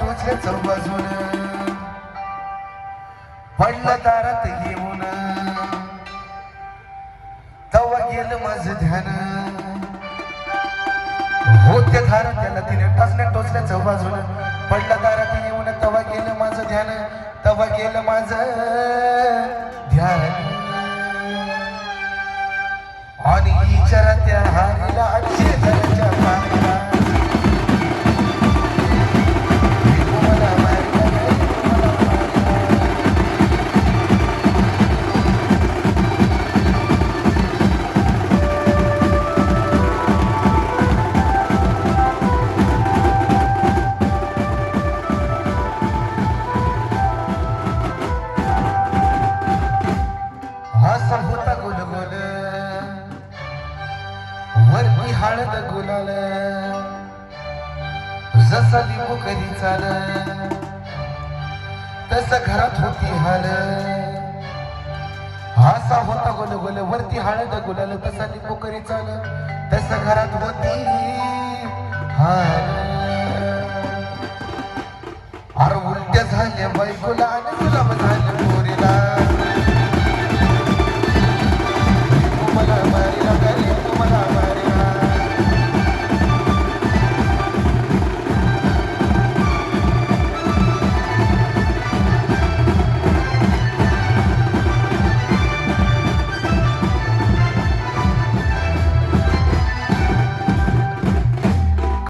तुझे चौबाजून पडलं दारात घेऊन गेलं माझ ध्यान. त्याला तिने टोचल्या टोचल्या चौबाजून पडलं दारात घेऊन तव गेलं माझं ध्यान. तवा गेलं माझ ध्यान. आणि इचारा त्या वरती हळद गुलाल. जसा लिंबू कधी चाल. तस घरात होती हाल. असा होता गोल गोल वरती हळद गुलाल तसा लिंबू कधी चाल. तस घरात होती हाल. अरे उलट्या झाल्या बायकोला आणि गुलाब झाल्या